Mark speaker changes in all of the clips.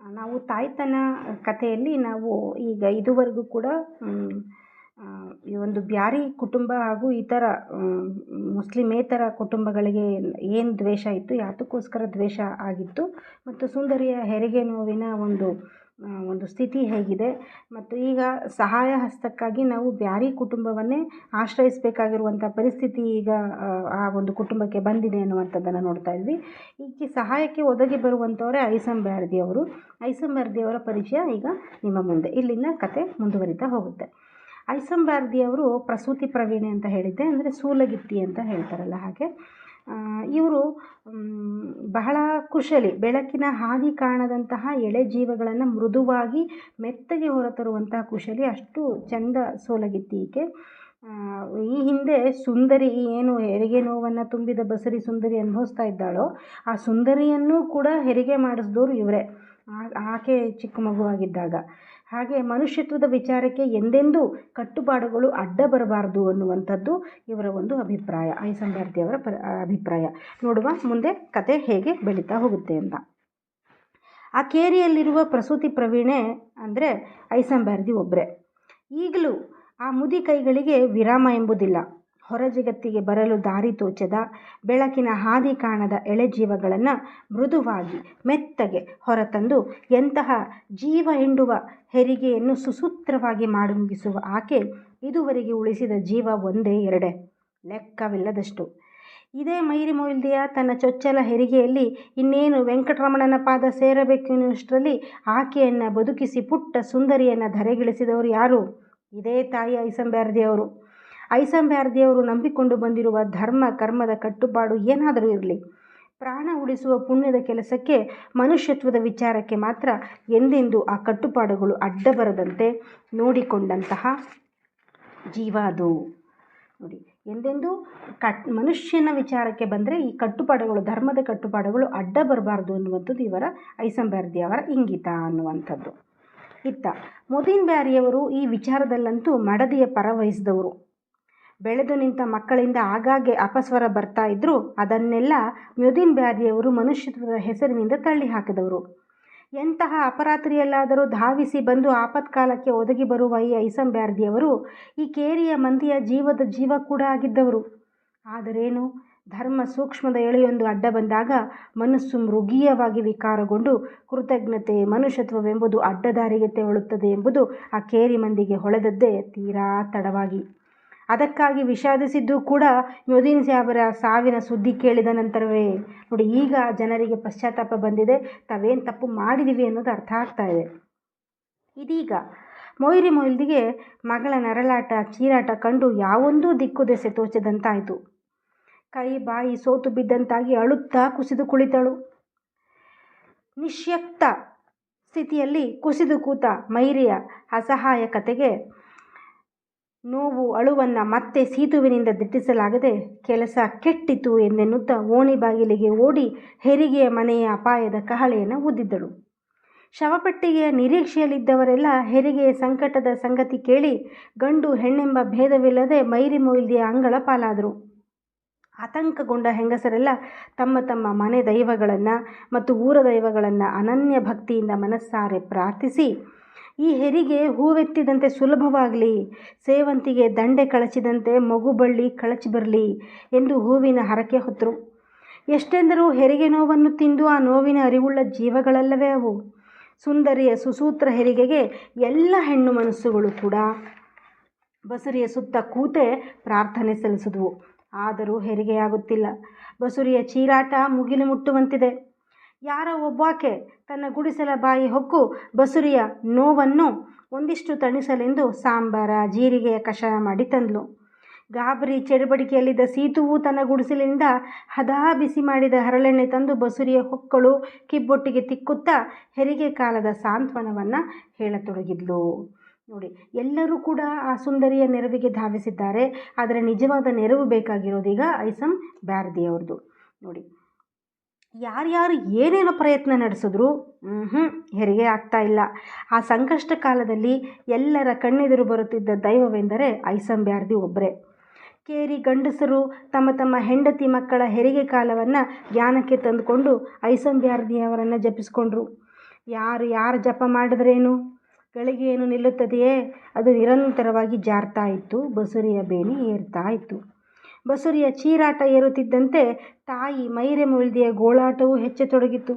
Speaker 1: ನಾವು ತಾಯ್ತನ ಕಥೆಯಲ್ಲಿ ನಾವು ಈಗ ಇದುವರೆಗೂ ಕೂಡ ಈ ಒಂದು ಬ್ಯಾರಿ ಕುಟುಂಬ ಹಾಗೂ ಇತರ ಮುಸ್ಲಿಮೇತರ ಕುಟುಂಬಗಳಿಗೆ ಏನು ದ್ವೇಷ ಇತ್ತು, ಯಾತಕ್ಕೋಸ್ಕರ ದ್ವೇಷ ಆಗಿತ್ತು, ಮತ್ತು ಸುಂದರಿಯ ಹೆರಿಗೆ ನೋವಿನ ಒಂದು ಒಂದು ಸ್ಥಿತಿ ಹೇಗಿದೆ. ಮತ್ತು ಈಗ ಸಹಾಯ ಹಸ್ತಕ್ಕಾಗಿ ನಾವು ಬ್ಯಾರಿ ಕುಟುಂಬವನ್ನೇ ಆಶ್ರಯಿಸಬೇಕಾಗಿರುವಂಥ ಪರಿಸ್ಥಿತಿ ಈಗ, ಆ ಒಂದು ಕುಟುಂಬಕ್ಕೆ ಬಂದಿದೆ ಅನ್ನುವಂಥದ್ದನ್ನು ನೋಡ್ತಾ ಇದ್ವಿ. ಈ ಸಹಾಯಕ್ಕೆ ಒದಗಿ ಬರುವಂಥವರೇ ಐಸಂ ಬ್ಯಾರ್ದಿ ಅವರು. ಐಸಂ ಬ್ಯಾರ್ದಿ ಅವರ ಪರಿಚಯ ಈಗ ನಿಮ್ಮ ಮುಂದೆ. ಇಲ್ಲಿಂದ ಕತೆ ಮುಂದುವರಿತಾ ಹೋಗುತ್ತೆ. ಐಸಂ ಬ್ಯಾರ್ದಿ ಅವರು ಪ್ರಸೂತಿ ಪ್ರವೀಣೆ ಅಂತ ಹೇಳಿದ್ದೆ. ಅಂದರೆ ಸೂಲಗಿತ್ತಿ ಅಂತ ಹೇಳ್ತಾರಲ್ಲ ಹಾಗೆ. ಇವರು ಬಹಳ ಕುಶಲಿ, ಬೆಳಕಿನ ಹಾದಿ ಕಾಣದಂತಹ ಎಳೆ ಜೀವಗಳನ್ನು ಮೃದುವಾಗಿ ಮೆತ್ತಗೆ ಹೊರತರುವಂತಹ ಕುಶಲಿ ಅಷ್ಟು ಚೆಂದ ಸೋಲಗಿತ್ತು ಈಕೆ. ಈ ಹಿಂದೆ ಸುಂದರಿ ಏನು ಹೆರಿಗೆ ನೋವನ್ನು ತುಂಬಿದ ಬಸರಿ ಸುಂದರಿ ಅನುಭವಿಸ್ತಾ ಇದ್ದಾಳೋ, ಆ ಸುಂದರಿಯನ್ನು ಕೂಡ ಹೆರಿಗೆ ಮಾಡಿಸಿದವರು ಇವರೇ. ಆಕೆ ಚಿಕ್ಕ ಮಗುವಾಗಿದ್ದಾಗ. ಹಾಗೆ ಮನುಷ್ಯತ್ವದ ವಿಚಾರಕ್ಕೆ ಎಂದೆಂದೂ ಕಟ್ಟುಪಾಡುಗಳು ಅಡ್ಡ ಬರಬಾರದು ಅನ್ನುವಂಥದ್ದು ಇವರ ಒಂದು ಅಭಿಪ್ರಾಯ ಐಸಮ್ ಅವರ ಅಭಿಪ್ರಾಯ. ನೋಡುವ ಮುಂದೆ ಕತೆ ಹೇಗೆ ಬೆಳೀತಾ ಹೋಗುತ್ತೆ ಅಂತ. ಆ ಕೇರಿಯಲ್ಲಿರುವ ಪ್ರಸೂತಿ ಪ್ರವೀಣೆ ಅಂದರೆ ಐಸಮ್ ಒಬ್ಬರೇ ಈಗಲೂ ಆ ಮುದಿ ಕೈಗಳಿಗೆ ವಿರಾಮ ಎಂಬುದಿಲ್ಲ. ಹೊರ ಜಗತ್ತಿಗೆ ಬರಲು ದಾರಿ ತೋಚದ ಬೆಳಕಿನ ಹಾದಿ ಕಾಣದ ಎಳೆ ಜೀವಗಳನ್ನು ಮೃದುವಾಗಿ ಮೆತ್ತಗೆ ಹೊರತಂದು ಎಂತಹ ಜೀವ ಹಿಂಡುವ ಹೆರಿಗೆಯನ್ನು ಸುಸೂತ್ರವಾಗಿ ಮಾಡಿ ಆಕೆ ಇದುವರೆಗೆ ಉಳಿಸಿದ ಜೀವ ಒಂದೇ ಎರಡೇ. ಲೆಕ್ಕವಿಲ್ಲದಷ್ಟು. ಇದೇ ಮೈರಿ ಮೊಯ್ಲ್ದಿಯ ತನ್ನ ಚೊಚ್ಚಲ ಹೆರಿಗೆಯಲ್ಲಿ ಇನ್ನೇನು ವೆಂಕಟರಮಣನ ಪಾದ ಸೇರಬೇಕೆನ್ನುವಷ್ಟರಲ್ಲಿ ಆಕೆಯನ್ನು ಬದುಕಿಸಿ ಪುಟ್ಟ ಸುಂದರಿಯನ್ನು ಧರೆಗಿಳಿಸಿದವರು ಯಾರು? ಇದೇ ತಾಯಿ ಐಸಂಬ್ಯಾರ್ದಿಯವರು ಐಸಂಬ್ಯಾರ್ದಿಯವರು ನಂಬಿಕೊಂಡು ಬಂದಿರುವ ಧರ್ಮ, ಕರ್ಮದ ಕಟ್ಟುಪಾಡು ಏನಾದರೂ ಇರಲಿ. ಪ್ರಾಣ ಉಳಿಸುವ ಪುಣ್ಯದ ಕೆಲಸಕ್ಕೆ ಮನುಷ್ಯತ್ವದ ವಿಚಾರಕ್ಕೆ ಮಾತ್ರ ಎಂದೆಂದೂ ಆ ಕಟ್ಟುಪಾಡುಗಳು ಅಡ್ಡ ಬರದಂತೆ ನೋಡಿಕೊಂಡಂತಹ ಜೀವ ಅದು. ನೋಡಿ, ಎಂದೆಂದೂ ಕಟ್, ಮನುಷ್ಯನ ವಿಚಾರಕ್ಕೆ ಬಂದರೆ ಈ ಕಟ್ಟುಪಾಡುಗಳು, ಧರ್ಮದ ಕಟ್ಟುಪಾಡುಗಳು ಅಡ್ಡ ಬರಬಾರ್ದು ಅನ್ನುವಂಥದ್ದು ಇವರ ಐಸಂಬ್ಯಾರ್ದಿಯವರ ಇಂಗಿತ ಅನ್ನುವಂಥದ್ದು. ಇತ್ತ, ಮೊದಿನ್ ಬ್ಯಾರಿಯವರು ಈ ವಿಚಾರದಲ್ಲಂತೂ ಮಡದಿಯ ಪರ ವಹಿಸಿದವರು. ಬೆಳೆದು ನಿಂತ ಮಕ್ಕಳಿಂದ ಆಗಾಗ್ಗೆ ಅಪಸ್ವರ ಬರ್ತಾ ಇದ್ದರೂ ಅದನ್ನೆಲ್ಲ ಮ್ಯುದಿನ್ ಬ್ಯಾರಿಯವರು ಮನುಷ್ಯತ್ವದ ಹೆಸರಿನಿಂದ ತಳ್ಳಿ ಹಾಕಿದವರು ಎಂತಹ ಅಪರಾತ್ರಿಯಲ್ಲಾದರೂ ಧಾವಿಸಿ ಬಂದು ಆಪತ್ಕಾಲಕ್ಕೆ ಒದಗಿ ಬರುವ ಈ ಐಸಂ ಬ್ಯಾರ್ದಿಯವರು ಈ ಕೇರಿಯ ಮಂದಿಯ ಜೀವದ ಜೀವ ಕೂಡ ಆಗಿದ್ದವರು. ಆದರೇನು? ಧರ್ಮ ಸೂಕ್ಷ್ಮದ ಎಳೆಯೊಂದು ಅಡ್ಡ ಬಂದಾಗ ಮನಸ್ಸು ಮೃಗೀಯವಾಗಿ ವಿಕಾರಗೊಂಡು ಕೃತಜ್ಞತೆ ಮನುಷ್ಯತ್ವವೆಂಬುದು ಅಡ್ಡದಾರಿಗೆ ತೆವಳುತ್ತದೆ ಎಂಬುದು ಆ ಕೇರಿ ಮಂದಿಗೆ ಹೊಳೆದದ್ದೇ ತೀರಾ ತಡವಾಗಿ. ಅದಕ್ಕಾಗಿ ವಿಷಾದಿಸಿದ್ದು ಕೂಡ ಯೋಧಿನ್ ಸಾಹೇಬರ ಸಾವಿನ ಸುದ್ದಿ ಕೇಳಿದ ನಂತರವೇ. ನೋಡಿ, ಈಗ ಜನರಿಗೆ ಪಶ್ಚಾತ್ತಾಪ ಬಂದಿದೆ. ತಾವೇನು ತಪ್ಪು ಮಾಡಿದ್ದೀವಿ ಅನ್ನೋದು ಅರ್ಥ ಆಗ್ತಾ ಇದೆ. ಇದೀಗ ಮೊಯ್ರಿ ಮೊಯ್ಲ್ದಿಗೆ ಮಗಳ ನರಳಾಟ, ಚೀರಾಟ ಕಂಡು ಯಾವೊಂದೂ ದಿಕ್ಕು ದೆಸೆ ತೋಚದಂತಾಯಿತು. ಕೈ, ಬಾಯಿ ಸೋತು ಬಿದ್ದಂತಾಗಿ ಅಳುತ್ತಾ ಕುಸಿದು ಕುಳಿತಳು. ನಿಶ್ಯಕ್ತ ಸ್ಥಿತಿಯಲ್ಲಿ ಕುಸಿದು ಕೂತ ಮೈರಿಯ ಅಸಹಾಯಕತೆಗೆ ನೋವು ಅಳುವನ್ನು ಮತ್ತೆ ಸೀತುವಿನಿಂದ ದಿಟ್ಟಿಸಲಾಗದೆ ಕೆಲಸ ಕೆಟ್ಟಿತು ಎಂದೆನ್ನುತ್ತಾ ಓಣಿ ಬಾಗಿಲಿಗೆ ಓಡಿ ಹೆರಿಗೆಯ ಮನೆಯ ಅಪಾಯದ ಕಹಳೆಯನ್ನು ಊದಿದ್ದಳು. ಶವಪೆಟ್ಟಿಗೆಯ ನಿರೀಕ್ಷೆಯಲ್ಲಿದ್ದವರೆಲ್ಲ ಹೆರಿಗೆಯ ಸಂಕಟದ ಸಂಗತಿ ಕೇಳಿ ಗಂಡು ಹೆಣ್ಣೆಂಬ ಭೇದವಿಲ್ಲದೆ ಮೈರಿ ಮೊಯ್ಲ್ದಿಯ ಅಂಗಳ ಪಾಲಾದರು. ಆತಂಕಗೊಂಡ ಹೆಂಗಸರೆಲ್ಲ ತಮ್ಮ ತಮ್ಮ ಮನೆ ದೈವಗಳನ್ನು ಮತ್ತು ಊರ ದೈವಗಳನ್ನು ಅನನ್ಯ ಭಕ್ತಿಯಿಂದ ಮನಸ್ಸಾರೆ ಪ್ರಾರ್ಥಿಸಿ ಈ ಹೆರಿಗೆ ಹೂವೆತ್ತಿದಂತೆ ಸುಲಭವಾಗಲಿ, ಸೇವಂತಿಗೆ ದಂಡೆ ಕಳಚಿದಂತೆ ಮಗು ಬಳ್ಳಿ ಕಳಚಿ ಬರಲಿ ಎಂದು ಹೂವಿನ ಹರಕೆ ಹೊತ್ತರು ಎಷ್ಟೆಂದರೂ ಹೆರಿಗೆ ನೋವನ್ನು ತಿಂದು ಆ ನೋವಿನ ಅರಿವುಳ್ಳ ಜೀವಗಳಲ್ಲವೇ ಅವು. ಸುಂದರಿಯ ಸುಸೂತ್ರ ಹೆರಿಗೆಗೆ ಎಲ್ಲ ಹೆಣ್ಣು ಮನಸ್ಸುಗಳು ಕೂಡ. ಬಸುರಿಯ ಸುತ್ತ ಕೂತೆ ಪ್ರಾರ್ಥನೆ ಸಲ್ಲಿಸಿದ್ವು. ಆದರೂ ಹೆರಿಗೆಯಾಗುತ್ತಿಲ್ಲ. ಬಸುರಿಯ ಚೀರಾಟ ಮುಗಿಲು ಮುಟ್ಟುವಂತಿದೆ. ಯಾರೋ ಒಬ್ಬಾಕೆ ತನ್ನ ಗುಡಿಸಲ ಬಾಯಿ ಹೊಕ್ಕು ಬಸುರಿಯ ನೋವನ್ನು ಒಂದಿಷ್ಟು ತಣಿಸಲೆಂದು ಸಾಂಬಾರ ಜೀರಿಗೆಯ ಕಷಾಯ ಮಾಡಿ ತಂದ್ಲು. ಗಾಬರಿ ಚಡಬಡಿಕೆಯಲ್ಲಿದ್ದ ಸೀತುವು ತನ್ನ ಗುಡಿಸಲಿನಿಂದ ಹದಾ ಬಿಸಿ ಮಾಡಿದ ಹರಳೆಣ್ಣೆ ತಂದು ಬಸುರಿಯ ಹೊಕ್ಕಳು ಕಿಬ್ಬೊಟ್ಟಿಗೆ ತಿಕ್ಕುತ್ತಾ ಹೆರಿಗೆ ಕಾಲದ ಸಾಂತ್ವನವನ್ನು ಹೇಳತೊಡಗಿದ್ಲು. ನೋಡಿ, ಎಲ್ಲರೂ ಕೂಡ ಆ ಸುಂದರಿಯ ನೆರವಿಗೆ ಧಾವಿಸಿದ್ದಾರೆ, ಆದರೆ ನಿಜವಾದ ನೆರವು ಬೇಕಾಗಿರೋದೀಗ ಐಸಮ್ ಬ್ಯಾರ್ದಿಯವ್ರದ್ದು ನೋಡಿ ಯಾರ್ಯಾರು ಏನೇನು ಪ್ರಯತ್ನ ನಡೆಸಿದ್ರು ಹ್ಞೂ ಹೆರಿಗೆ ಆಗ್ತಾ ಇಲ್ಲ. ಆ ಸಂಕಷ್ಟ ಕಾಲದಲ್ಲಿ ಎಲ್ಲರ ಕಣ್ಣೆದುರು ಬರುತ್ತಿದ್ದ ದೈವವೆಂದರೆ ಐಸಂಬ್ಯಾರ್ದಿ ಒಬ್ಬರೇ ಕೇರಿ ಗಂಡಸರು ತಮ್ಮ ತಮ್ಮ ಹೆಂಡತಿ ಮಕ್ಕಳ ಹೆರಿಗೆ ಕಾಲವನ್ನು ಜ್ಞಾನಕ್ಕೆ ತಂದುಕೊಂಡು ಐಸಂಬ್ಯಾರ್ದಿಯವರನ್ನು ಜಪಿಸಿಕೊಂಡ್ರು. ಯಾರು ಯಾರು ಜಪ ಮಾಡಿದ್ರೇನು? ಗಳಿಗೆ ಏನು ನಿಲ್ಲುತ್ತದೆಯೇ? ಅದು ನಿರಂತರವಾಗಿ ಜಾರ್ತಾ ಇತ್ತು, ಬಸುರಿಯ ಬೇನಿ ಏರ್ತಾ ಇತ್ತು. ಬಸುರಿಯ ಚೀರಾಟ ಏರುತ್ತಿದ್ದಂತೆ ತಾಯಿ ಮೈರೆ ಮುಳ್ದಿಯ ಗೋಳಾಟವೂ ಹೆಚ್ಚತೊಡಗಿತು.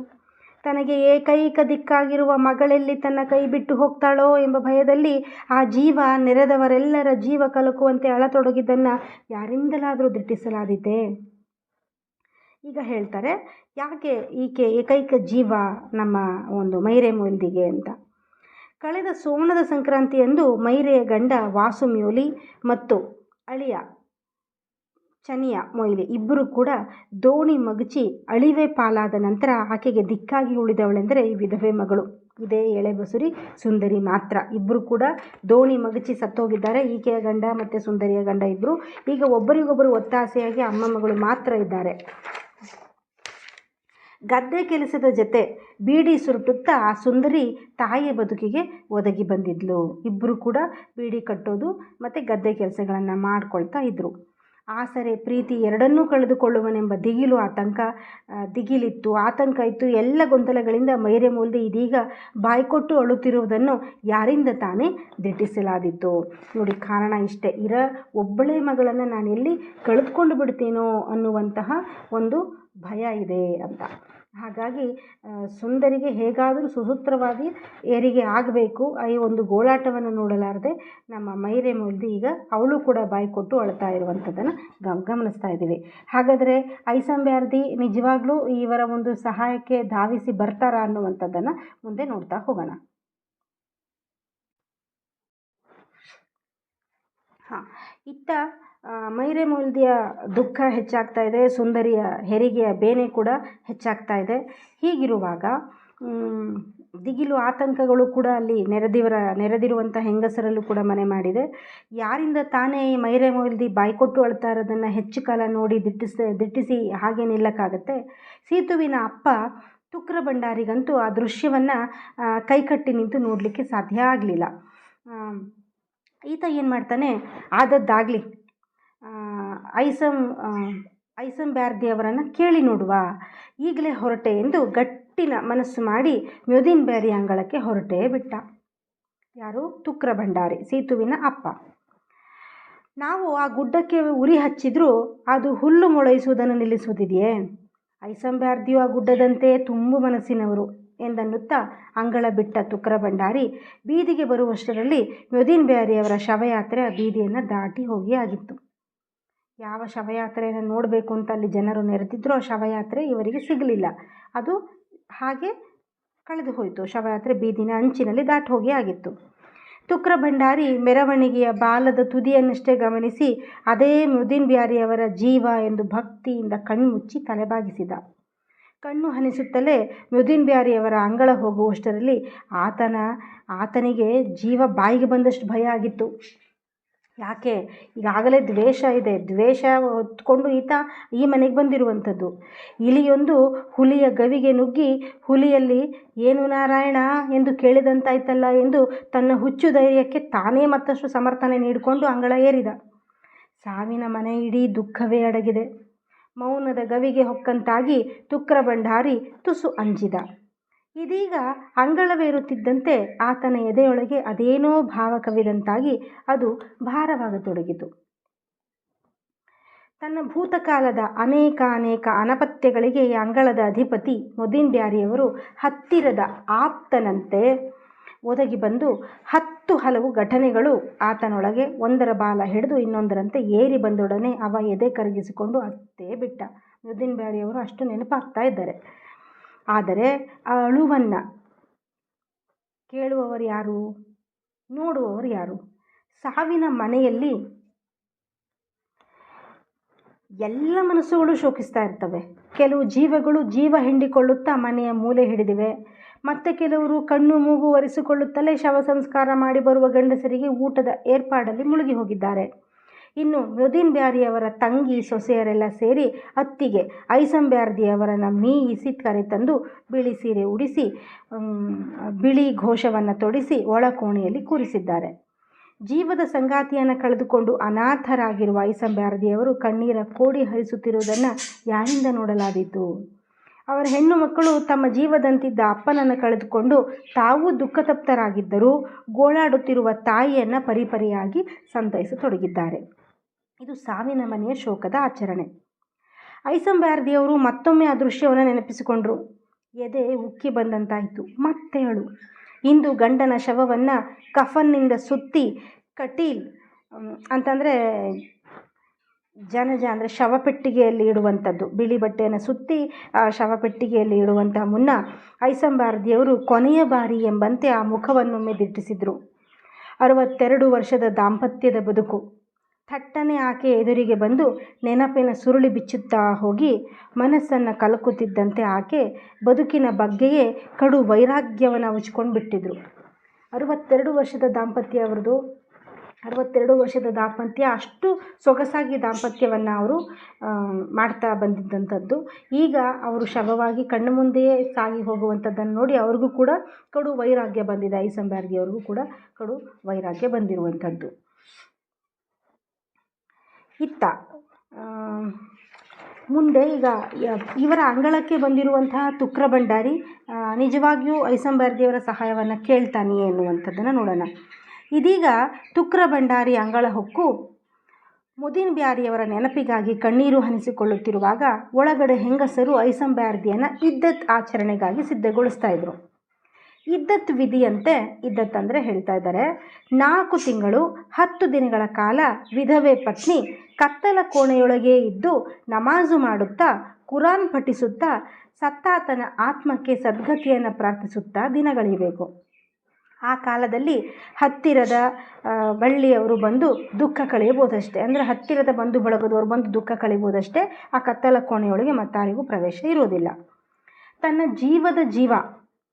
Speaker 1: ತನಗೆ ಏಕೈಕ ದಿಕ್ಕಾಗಿರುವ ಮಗಳೆಲ್ಲಿ ತನ್ನ ಕೈ ಬಿಟ್ಟು ಹೋಗ್ತಾಳೋ ಎಂಬ ಭಯದಲ್ಲಿ ಆ ಜೀವ ನೆರೆದವರೆಲ್ಲರ ಜೀವ ಕಲಕುವಂತೆ ಅಳತೊಡಗಿದ್ದನ್ನು ಯಾರಿಂದಲಾದರೂ ದಿಟ್ಟಿಸಲಾದೀತೆ ಈಗ ಹೇಳ್ತಾರೆ, ಯಾಕೆ ಈಕೆ ಏಕೈಕ ಜೀವ ನಮ್ಮ ಒಂದು ಮೈರೆ ಮೊಯ್ದಿಗೆ ಅಂತ. ಕಳೆದ ಸೋಣದ ಸಂಕ್ರಾಂತಿಯಂದು ಮೈರೆಯ ಗಂಡ ವಾಸುಮ್ಯೋಲಿ ಮತ್ತು ಅಳಿಯ ಚನಿಯ ಮೊಯ್ಲಿ. ಇಬ್ಬರು ಕೂಡ ದೋಣಿ ಮಗುಚಿ ಅಳಿವೆ ಪಾಲಾದ ನಂತರ ಆಕೆಗೆ ದಿಕ್ಕಾಗಿ ಉಳಿದವಳೆಂದರೆ ಈ ವಿಧವೆ ಮಗಳು. ಇದೇ ಎಳೆ ಬಸುರಿ, ಸುಂದರಿ ಮಾತ್ರ. ಇಬ್ಬರು ಕೂಡ ದೋಣಿ ಮಗುಚಿ ಸತ್ತೋಗಿದ್ದಾರೆ. ಈಕೆಯ ಗಂಡ ಮತ್ತು ಸುಂದರಿಯ ಗಂಡ ಇಬ್ಬರು ಈಗ ಒಬ್ಬರಿಗೊಬ್ಬರು ಒತ್ತಾಸೆಯಾಗಿ ಅಮ್ಮ ಮಗಳು ಮಾತ್ರ ಇದ್ದಾರೆ. ಗದ್ದೆ ಕೆಲಸದ ಜೊತೆ ಬೀಡಿ ಸುರುಟುತ್ತಾ ಆ ಸುಂದರಿ ತಾಯಿಯ ಬದುಕಿಗೆ ಒದಗಿ ಬಂದಿದ್ಲು. ಇಬ್ಬರು ಕೂಡ ಬೀಡಿ ಕಟ್ಟೋದು ಮತ್ತು ಗದ್ದೆ ಕೆಲಸಗಳನ್ನು ಮಾಡ್ಕೊಳ್ತಾ ಇದ್ದರು ಆಸರೆ, ಪ್ರೀತಿ ಎರಡನ್ನೂ ಕಳೆದುಕೊಳ್ಳುವನೆಂಬ ದಿಗಿಲು ಆತಂಕ ದಿಗಿಲಿತ್ತು. ಆತಂಕ ಇತ್ತು. ಎಲ್ಲ ಗೊಂದಲಗಳಿಂದ ಮೈರೆ ಮೂಲ್ದೆ ಇದೀಗ ಬಾಯ್ಕೊಟ್ಟು ಅಳುತ್ತಿರುವುದನ್ನು ಯಾರಿಂದ ತಾನೇ ದಿಟ್ಟಿಸಲಾದಿತ್ತು? ನೋಡಿ, ಕಾರಣ ಇಷ್ಟೇ. ಇರ, ಒಬ್ಬಳೇ ಮಗಳನ್ನು ನಾನೆಲ್ಲಿ ಕಳೆದುಕೊಂಡು ಬಿಡ್ತೀನೋ ಅನ್ನುವಂತಹ ಒಂದು ಭಯ ಇದೆ ಅಂತ. ಹಾಗಾಗಿ ಸುಂದರಿಗೆ ಹೇಗಾದರೂ ಸುಸೂತ್ರವಾಗಿ ಏರಿಗೆ ಆಗಬೇಕು. ಈ ಒಂದು ಗೋಳಾಟವನ್ನು ನೋಡಲಾರದೆ ನಮ್ಮ ಮೈರೆ ಮೊಲ್ದಿ ಈಗ ಅವಳು ಕೂಡ ಬಾಯಿ ಕೊಟ್ಟು ಅಳ್ತಾ ಇರುವಂಥದ್ದನ್ನು ಗಮ್, ಗಮನಿಸ್ತಾ ಇದ್ದೀವಿ. ಹಾಗಾದರೆ ಐಸಂಬ್ಯಾರ್ದಿ ನಿಜವಾಗ್ಲೂ ಇವರ ಒಂದು ಸಹಾಯಕ್ಕೆ ಧಾವಿಸಿ ಬರ್ತಾರಾ ಅನ್ನುವಂಥದ್ದನ್ನು ಮುಂದೆ ನೋಡ್ತಾ ಹೋಗೋಣ. ಹಾಂ, ಇತ್ತ ಮೈರೆ ಮೊಯ್ದಿಯ ದುಃಖ ಹೆಚ್ಚಾಗ್ತಾ ಇದೆ, ಸುಂದರಿಯ ಹೆರಿಗೆಯ ಬೇನೆ ಕೂಡ ಹೆಚ್ಚಾಗ್ತಾ ಇದೆ. ಹೀಗಿರುವಾಗ ದಿಗಿಲು ಆತಂಕಗಳು ಕೂಡ ಅಲ್ಲಿ ನೆರೆದಿವರ, ನೆರೆದಿರುವಂಥ ಹೆಂಗಸರಲ್ಲೂ ಕೂಡ ಮನೆ ಮಾಡಿದೆ. ಯಾರಿಂದ ತಾನೇ ಈ ಮೈರೆ ಮೊಯ್ದಿ ಬಾಯ್ಕೊಟ್ಟು ಅಳ್ತಾ ಇರೋದನ್ನು ಹೆಚ್ಚು ಕಾಲ ನೋಡಿ ದಿಟ್ಟಿಸಿ ದಿಟ್ಟಿಸಿ ಹಾಗೆ ನಿಲ್ಲಕ್ಕಾಗತ್ತೆ? ಸೀತುವಿನ ಅಪ್ಪ ತುಕ್ರ ಭಂಡಾರಿಗಂತೂ ಆ ದೃಶ್ಯವನ್ನು ಕೈಕಟ್ಟಿ ನಿಂತು ನೋಡಲಿಕ್ಕೆ ಸಾಧ್ಯ ಆಗಲಿಲ್ಲ. ಈತ ಏನು ಮಾಡ್ತಾನೆ? ಆದದ್ದಾಗಲಿ ಐಸಂ ಐಸಂ ಬ್ಯಾರ್ದಿಯವರನ್ನು ಕೇಳಿ ನೋಡುವ. ಈಗಲೇ ಹೊರಟೆ ಎಂದು ಗಟ್ಟಿನ ಮನಸ್ಸು ಮಾಡಿ ಮ್ಯೂದಿನ್ ಬ್ಯಾರಿ ಅಂಗಳಕ್ಕೆ ಹೊರಟೇ ಬಿಟ್ಟ. ಯಾರು? ತುಕ್ರ ಭಂಡಾರಿ, ಸೀತುವಿನ ಅಪ್ಪ. ನಾವು ಆ ಗುಡ್ಡಕ್ಕೆ ಉರಿ ಹಚ್ಚಿದ್ರೂ ಅದು ಹುಲ್ಲು ಮೊಳಯಿಸುವುದನ್ನು ನಿಲ್ಲಿಸುವುದಿದೆಯೇ? ಐಸಂಬ್ಯಾರ್ದಿಯು ಆ ಗುಡ್ಡದಂತೆ ತುಂಬ ಮನಸ್ಸಿನವರು ಎಂದನ್ನುತ್ತಾ ಅಂಗಳ ಬಿಟ್ಟ ತುಕ್ರ ಭಂಡಾರಿ ಬೀದಿಗೆ ಬರುವಷ್ಟರಲ್ಲಿ ಮ್ಯೊದಿನ್ ಬ್ಯಾರಿಯವರ ಶವಯಾತ್ರೆ ಆ ಬೀದಿಯನ್ನು ದಾಟಿ ಹೋಗಿ ಆಗಿತ್ತು. ಯಾವ ಶವಯಾತ್ರೆಯನ್ನು ನೋಡಬೇಕು ಅಂತ ಅಲ್ಲಿ ಜನರು ನೆರೆದಿದ್ರೋ ಆ ಶವಯಾತ್ರೆ ಇವರಿಗೆ ಸಿಗಲಿಲ್ಲ. ಅದು ಹಾಗೆ ಕಳೆದು ಹೋಯಿತು. ಶವಯಾತ್ರೆ ಬೀದಿನ ಅಂಚಿನಲ್ಲಿ ದಾಟಿ ಹೋಗಿ ಆಗಿತ್ತು. ತುಕ್ರ ಭಂಡಾರಿ ಮೆರವಣಿಗೆಯ ಬಾಲದ ತುದಿಯನ್ನಷ್ಟೇ ಗಮನಿಸಿ ಅದೇ ಮುದೀನ್ ಬಿಹಾರಿಯವರ ಜೀವ ಎಂದು ಭಕ್ತಿಯಿಂದ ಕಣ್ಮುಚ್ಚಿ ತಲೆಬಾಗಿಸಿದ. ಕಣ್ಣು ಹನಿಸುತ್ತಲೇ ಮುದಿನ್ ಬ್ಯಾರಿಯವರ ಅಂಗಳ ಹೋಗುವಷ್ಟರಲ್ಲಿ ಆತನ, ಆತನಿಗೆ ಜೀವ ಬಾಯಿಗೆ ಬಂದಷ್ಟು ಭಯ ಆಗಿತ್ತು. ಯಾಕೆ? ಈಗಾಗಲೇ ದ್ವೇಷ ಇದೆ. ದ್ವೇಷ ಹೊತ್ಕೊಂಡು ಈತ ಈ ಮನೆಗೆ ಬಂದಿರುವಂಥದ್ದು. ಇಲಿಯೊಂದು ಹುಲಿಯ ಗವಿಗೆ ನುಗ್ಗಿ, ಹುಲಿಯಲ್ಲಿ ಏನು ನಾರಾಯಣ ಎಂದು ಕೇಳಿದಂತಾಯ್ತಲ್ಲ ಎಂದು ತನ್ನ ಹುಚ್ಚು ಧೈರ್ಯಕ್ಕೆ ತಾನೇ ಮತ್ತಷ್ಟು ಸಮರ್ಥನೆ ನೀಡಿಕೊಂಡು ಅಂಗಳ ಏರಿದ. ಸಾವಿನ ಮನೆ ಇಡೀ ದುಃಖವೇ ಅಡಗಿದೆ. ಮೌನದ ಗವಿಗೆ ಹೊಕ್ಕಂತಾಗಿ ತುಕ್ರ ಭಂಡಾರಿ ತುಸು ಅಂಜಿದ. ಇದೀಗ ಅಂಗಳವೇರುತ್ತಿದ್ದಂತೆ ಆತನ ಎದೆಯೊಳಗೆ ಅದೇನೋ ಭಾವ ಕವಿದಂತಾಗಿ ಅದು ಭಾರವಾಗತೊಡಗಿತು. ತನ್ನ ಭೂತಕಾಲದ ಅನೇಕ ಅನೇಕ ಅನಪತ್ಯಗಳಿಗೆ ಅಂಗಳದ ಅಧಿಪತಿ ಮೊದಿನ್ ಬ್ಯಾರಿಯವರು ಹತ್ತಿರದ ಆಪ್ತನಂತೆ ಒದಗಿ ಬಂದು ಹತ್ತು ಹಲವು ಘಟನೆಗಳು ಆತನೊಳಗೆ ಒಂದರ ಬಾಲ ಹಿಡಿದು ಇನ್ನೊಂದರಂತೆ ಏರಿ ಬಂದೊಡನೆ ಅವ ಎದೆ ಕರಗಿಸಿಕೊಂಡು ಅತ್ತೇ ಬಿಟ್ಟ. ಮೊದಿನ್ ಬ್ಯಾರಿಯವರು ಅಷ್ಟು ನೆನಪಾಗ್ತಾ ಇದ್ದಾರೆ. ಆದರೆ ಆ ಅಳುವನ್ನು ಕೇಳುವವರು ಯಾರು? ನೋಡುವವರು ಯಾರು? ಸಾವಿನ ಮನೆಯಲ್ಲಿ ಎಲ್ಲ ಮನಸ್ಸುಗಳು ಶೋಕಿಸ್ತಾ ಇರ್ತವೆ. ಕೆಲವು ಜೀವಗಳು ಜೀವ ಹಿಂಡಿಕೊಳ್ಳುತ್ತಾ ಮನೆಯ ಮೂಲೆ ಹಿಡಿದಿವೆ. ಮತ್ತೆ ಕೆಲವರು ಕಣ್ಣು ಮೂಗು ಒರೆಸಿಕೊಳ್ಳುತ್ತಲೇ ಶವ ಸಂಸ್ಕಾರ ಮಾಡಿ ಬರುವ ಗಂಡಸರಿಗೆ ಊಟದ ಏರ್ಪಾಡಲ್ಲಿ ಮುಳುಗಿ ಹೋಗಿದ್ದಾರೆ. ಇನ್ನು ಮ್ಯೊದಿನ್ ಬ್ಯಾರಿಯವರ ತಂಗಿ ಸೊಸೆಯರೆಲ್ಲ ಸೇರಿ ಅತ್ತಿಗೆ ಐಸಂ ಬ್ಯಾರ್ದಿಯವರನ್ನು ಮೀಯಿಸಿ ಕರೆತಂದು ಬಿಳಿ ಸೀರೆ ಉಡಿಸಿ ಬಿಳಿ ಘೋಷವನ್ನು ತೊಡಿಸಿ ಒಳ ಕೋಣೆಯಲ್ಲಿ ಕೂರಿಸಿದ್ದಾರೆ. ಜೀವದ ಸಂಗಾತಿಯನ್ನು ಕಳೆದುಕೊಂಡು ಅನಾಥರಾಗಿರುವ ಐಸಂ ಬ್ಯಾರ್ದಿಯವರು ಕಣ್ಣೀರ ಕೋಡಿ ಹರಿಸುತ್ತಿರುವುದನ್ನು ಯಾರಿಂದ ನೋಡಲಾದೀತು? ಅವರ ಹೆಣ್ಣು ಮಕ್ಕಳು ತಮ್ಮ ಜೀವದಂತಿದ್ದ ಅಪ್ಪನನ್ನು ಕಳೆದುಕೊಂಡು ತಾವೂ ದುಃಖತಪ್ತರಾಗಿದ್ದರೂ ಗೋಳಾಡುತ್ತಿರುವ ತಾಯಿಯನ್ನು ಪರಿಪರಿಯಾಗಿ ಸಂತೈಸತೊಡಗಿದ್ದಾರೆ. ಇದು ಸಾವಿನ ಮನೆಯ ಶೋಕದ ಆಚರಣೆ. ಐಸಂಬಾರದಿಯವರು ಮತ್ತೊಮ್ಮೆ ಆ ದೃಶ್ಯವನ್ನು ನೆನಪಿಸಿಕೊಂಡರು. ಎದೆ ಉಕ್ಕಿ ಬಂದಂತಾಯಿತು. ಮತ್ತೆ ಹೇಳು ಇಂದು ಗಂಡನ ಶವವನ್ನು ಕಫನ್ನಿಂದ ಸುತ್ತಿ ಕಟೀಲ್ ಅಂತಂದರೆ ಜನಜ ಅಂದರೆ ಶವಪೆಟ್ಟಿಗೆಯಲ್ಲಿ ಇಡುವಂಥದ್ದು ಬಿಳಿ ಬಟ್ಟೆಯನ್ನು ಸುತ್ತಿ ಆ ಶವಪೆಟ್ಟಿಗೆಯಲ್ಲಿ ಇಡುವಂಥ ಮುನ್ನ ಐಸಂಬಾರ್ದಿಯವರು ಕೊನೆಯ ಬಾರಿ ಎಂಬಂತೆ ಆ ಮುಖವನ್ನೊಮ್ಮೆ ದಿಟ್ಟಿಸಿದರು ಅರವತ್ತೆರಡು ವರ್ಷದ ದಾಂಪತ್ಯದ ಬದುಕು. ಥಟ್ಟನೆ ಆಕೆ ಎದುರಿಗೆ ಬಂದು ನೆನಪಿನ ಸುರುಳಿ ಬಿಚ್ಚುತ್ತಾ ಹೋಗಿ ಮನಸ್ಸನ್ನು ಕಲಕುತ್ತಿದ್ದಂತೆ ಆಕೆ ಬದುಕಿನ ಬಗ್ಗೆಯೇ ಕಡು ವೈರಾಗ್ಯವನ್ನು ಉಚ್ಕೊಂಡು ಬಿಟ್ಟಿದ್ರು ಅರವತ್ತೆರಡು ವರ್ಷದ ದಾಂಪತ್ಯ ಅವ್ರದ್ದು ಅರವತ್ತೆರಡು ವರ್ಷದ ದಾಂಪತ್ಯ ಅಷ್ಟು ಸೊಗಸಾಗಿ ದಾಂಪತ್ಯವನ್ನು ಅವರು ಮಾಡ್ತಾ ಬಂದಿದ್ದಂಥದ್ದು. ಈಗ ಅವರು ಶವವಾಗಿ ಕಣ್ಣು ಮುಂದೆಯೇ ಸಾಗಿ ಹೋಗುವಂಥದ್ದನ್ನು ನೋಡಿ ಅವ್ರಿಗೂ ಕೂಡ ಕಡು ವೈರಾಗ್ಯ ಬಂದಿದೆ. ಐಸಂಬ್ಯಾರ್ಗಿ ಅವ್ರಿಗೂ ಕೂಡ ಕಡು ವೈರಾಗ್ಯ ಬಂದಿರುವಂಥದ್ದು. ಇತ್ತ ಮುಂದೆ ಈಗ ಇವರ ಅಂಗಳಕ್ಕೆ ಬಂದಿರುವಂತಹ ತುಕ್ರ ಭಂಡಾರಿ ನಿಜವಾಗಿಯೂ ನಿಜವಾಗಿಯೂ ಐಸಂಬಾರ್ದಿಯವರ ಸಹಾಯವನ್ನು ಕೇಳ್ತಾನೆಯೇ ಎನ್ನುವಂಥದ್ದನ್ನು ನೋಡೋಣ. ಇದೀಗ ತುಕ್ರ ಭಂಡಾರಿ ಅಂಗಳ ಹೊಕ್ಕು ಮುದಿನ್ ಬ್ಯಾರಿಯವರ ನೆನಪಿಗಾಗಿ ಕಣ್ಣೀರು ಹನಿಸಿಕೊಳ್ಳುತ್ತಿರುವಾಗ ಒಳಗಡೆ ಹೆಂಗಸರು ಐಸಂಬ್ಯಾರ್ದಿಯನ್ನು ಇದ್ದತ್ ಆಚರಣೆಗಾಗಿ ಸಿದ್ಧಗೊಳಿಸ್ತಾ ಇದ್ರು. ಇದ್ದತ್ ವಿಧಿಯಂತೆ ಇದ್ದತ್ ಅಂದರೆ ಹೇಳ್ತಾ ಇದ್ದಾರೆ. ನಾಲ್ಕು ತಿಂಗಳು, ಹತ್ತು ದಿನಗಳ ಕಾಲ ವಿಧವೆ ಪತ್ನಿ ಕತ್ತಲ ಕೋಣೆಯೊಳಗೆ ಇದ್ದು ನಮಾಜು ಮಾಡುತ್ತಾ, ಕುರಾನ್ ಪಠಿಸುತ್ತಾ, ಸತ್ತಾತನ ಆತ್ಮಕ್ಕೆ ಸದ್ಗತಿಯನ್ನು ಪ್ರಾರ್ಥಿಸುತ್ತಾ ದಿನಗಳಿಬೇಕು. ಆ ಕಾಲದಲ್ಲಿ ಹತ್ತಿರದ ಬಳ್ಳಿಯವರು ಬಂದು ದುಃಖ ಕಳೆಯಬಹುದಷ್ಟೇ. ಅಂದರೆ ಹತ್ತಿರದ ಬಂಧು ಬಳಗದವರು ಬಂದು ದುಃಖ ಕಳೆಯಬಹುದಷ್ಟೇ. ಆ ಕತ್ತಲ ಕೋಣೆಯೊಳಗೆ ಮತ್ತಾರಿಗೂ ಪ್ರವೇಶ ಇರುವುದಿಲ್ಲ. ತನ್ನ ಜೀವದ ಜೀವ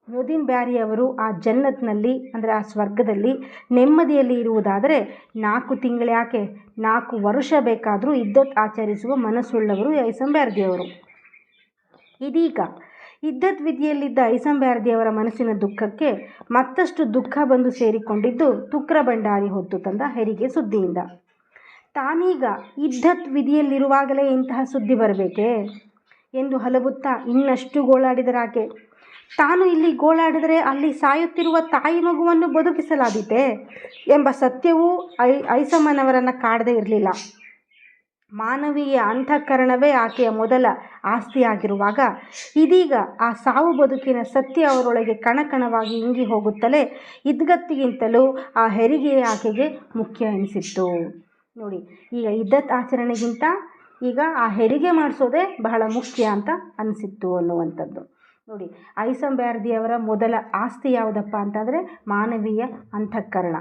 Speaker 1: ಮೊದಿನ್ ಬ್ಯಾರಿಯವರು ಆ ಜನ್ನತ್ನಲ್ಲಿ, ಅಂದರೆ ಆ ಸ್ವರ್ಗದಲ್ಲಿ ನೆಮ್ಮದಿಯಲ್ಲಿ ಇರುವುದಾದರೆ ನಾಲ್ಕು ತಿಂಗಳು ಯಾಕೆ? ನಾಲ್ಕು ವರ್ಷ ಬೇಕಾದರೂ ಇದ್ದತ್ ಆಚರಿಸುವ ಮನಸ್ಸುಳ್ಳವರು ಐಸಂಬ್ಯಾರ್ದಿಯವರು ಇದೀಗ ಇದ್ದತ್ ವಿಧಿಯಲ್ಲಿದ್ದ ಐಸಂಬ್ಯಾರ್ದಿಯವರ ಮನಸ್ಸಿನ ದುಃಖಕ್ಕೆ ಮತ್ತಷ್ಟು ದುಃಖ ಬಂದು ಸೇರಿಕೊಂಡಿದ್ದು ತುಕ್ರ ಭಂಡಾರಿ ಹೊತ್ತು ತಂದ ಹೆರಿಗೆ ಸುದ್ದಿಯಿಂದ. ತಾನೀಗ ಇದ್ದತ್ ವಿಧಿಯಲ್ಲಿರುವಾಗಲೇ ಇಂತಹ ಸುದ್ದಿ ಬರಬೇಕೇ? ಎಂದು ಹಲವುತ್ತಾ ಇನ್ನಷ್ಟು ಗೋಳಾಡಿದರಾಕೆ ತಾನು ಇಲ್ಲಿ ಗೋಳಾಡಿದರೆ ಅಲ್ಲಿ ಸಾಯುತ್ತಿರುವ ತಾಯಿ ಮಗುವನ್ನು ಬದುಕಿಸಲಾದೀತೆ ಎಂಬ ಸತ್ಯವೂ ಐ, ಐಸಮ್ಮನವರನ್ನು ಕಾಡದೇ ಇರಲಿಲ್ಲ. ಮಾನವೀಯ ಅಂತಃಕರಣವೇ ಆಕೆಯ ಮೊದಲ ಆಸ್ತಿಯಾಗಿರುವಾಗ ಇದೀಗ ಆ ಸಾವು ಬದುಕಿನ ಸತ್ಯ ಅವರೊಳಗೆ ಕಣಕಣವಾಗಿ ಇಂಗಿ ಹೋಗುತ್ತಲೇ ಇದ್ಗತ್ತಿಗಿಂತಲೂ ಆ ಹೆರಿಗೆ ಆಕೆಗೆ ಮುಖ್ಯ ಎನಿಸಿತ್ತು. ನೋಡಿ, ಈಗ ಇದ್ದತ್ ಆಚರಣೆಗಿಂತ ಈಗ ಆ ಹೆರಿಗೆ ಮಾಡಿಸೋದೇ ಬಹಳ ಮುಖ್ಯ ಅಂತ ಅನಿಸಿತ್ತು ಅನ್ನುವಂಥದ್ದು. ನೋಡಿ, ಐಸಂಬ್ಯಾರ್ದಿಯವರ ಮೊದಲ ಆಸ್ತಿ ಯಾವುದಪ್ಪ ಅಂತಂದರೆ ಮಾನವೀಯ ಅಂತಃಕರಣ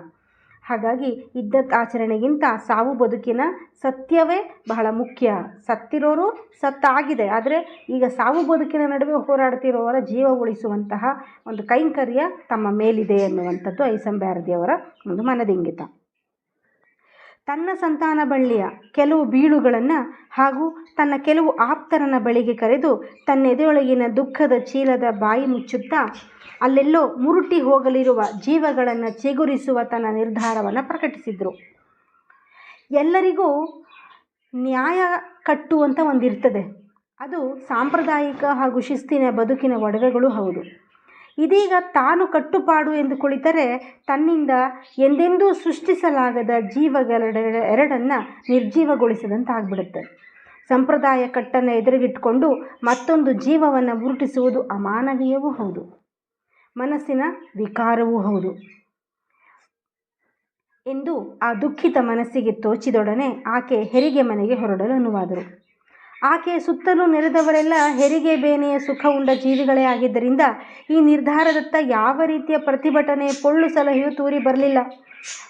Speaker 1: ಹಾಗಾಗಿ ಇದ್ದತ್ ಆಚರಣೆಗಿಂತ ಸಾವು ಬದುಕಿನ ಸತ್ಯವೇ ಬಹಳ ಮುಖ್ಯ. ಸತ್ತಿರೋರು ಸತ್ತಾಗಿದೆ, ಆದರೆ ಈಗ ಸಾವು ಬದುಕಿನ ನಡುವೆ ಹೋರಾಡ್ತಿರೋವರ ಜೀವ ಉಳಿಸುವಂತಹ ಒಂದು ಕೈಂಕರ್ಯ ತಮ್ಮ ಮೇಲಿದೆ ಎನ್ನುವಂಥದ್ದು ಐಸಂಬ್ಯಾರ್ದಿಯವರ ಒಂದು ಮನದಿಂಗಿತ. ತನ್ನ ಸಂತಾನ ಬಳ್ಳಿಯ ಕೆಲವು ಬೀಳುಗಳನ್ನು ಹಾಗೂ ತನ್ನ ಕೆಲವು ಆಪ್ತರನ ಬಳಿಗೆ ಕರೆದು ತನ್ನ ಎದೆಯೊಳಗಿನ ದುಃಖದ ಚೀಲದ ಬಾಯಿ ಮುಚ್ಚುತ್ತಾ ಅಲ್ಲೆಲ್ಲೋ ಮುರುಟಿ ಹೋಗಲಿರುವ ಜೀವಗಳನ್ನು ಚಿಗುರಿಸುವ ತನ್ನ ನಿರ್ಧಾರವನ್ನು ಪ್ರಕಟಿಸಿದರು. ಎಲ್ಲರಿಗೂ ನ್ಯಾಯ ಕಟ್ಟುವಂಥ ಒಂದಿರ್ತದೆ. ಅದು ಸಾಂಪ್ರದಾಯಿಕ ಹಾಗೂ ಶಿಸ್ತಿನ ಬದುಕಿನ ಒಡವೆಗಳು ಹೌದು. ಇದೀಗ ತಾನು ಕಟ್ಟುಪಾಡು ಎಂದು ಕುಳಿತರೆ ತನ್ನಿಂದ ಎಂದೆಂದೂ ಸೃಷ್ಟಿಸಲಾಗದ ಜೀವಗಳೆರಡ ಎರಡನ್ನು ನಿರ್ಜೀವಗೊಳಿಸಿದಂತಾಗ್ಬಿಡುತ್ತೆ. ಸಂಪ್ರದಾಯ ಕಟ್ಟನ್ನು ಎದುರಿಗಿಟ್ಕೊಂಡು ಮತ್ತೊಂದು ಜೀವವನ್ನು ಉರುಟಿಸುವುದು ಅಮಾನವೀಯವೂ ಹೌದು. ಮನಸ್ಸಿನ ವಿಕಾರವೂ ಹೌದು. ಎಂದು ಆ ದುಃಖಿತ ಮನಸ್ಸಿಗೆ ತೋಚಿದೊಡನೆ ಆಕೆ ಹೆರಿಗೆ ಮನೆಗೆ ಹೊರಡಲು ಅನುವಾದರು. ಆಕೆಯ ಸುತ್ತಲೂ ನೆರೆದವರೆಲ್ಲ ಹೆರಿಗೆ ಬೇನೆಯ ಸುಖ ಉಂಡ ಜೀವಿಗಳೇ ಆಗಿದ್ದರಿಂದ ಈ ನಿರ್ಧಾರದತ್ತ ಯಾವ ರೀತಿಯ ಪ್ರತಿಭಟನೆ ಪೊಳ್ಳು ಸಲಹೆಯೂ ತೂರಿ ಬರಲಿಲ್ಲ.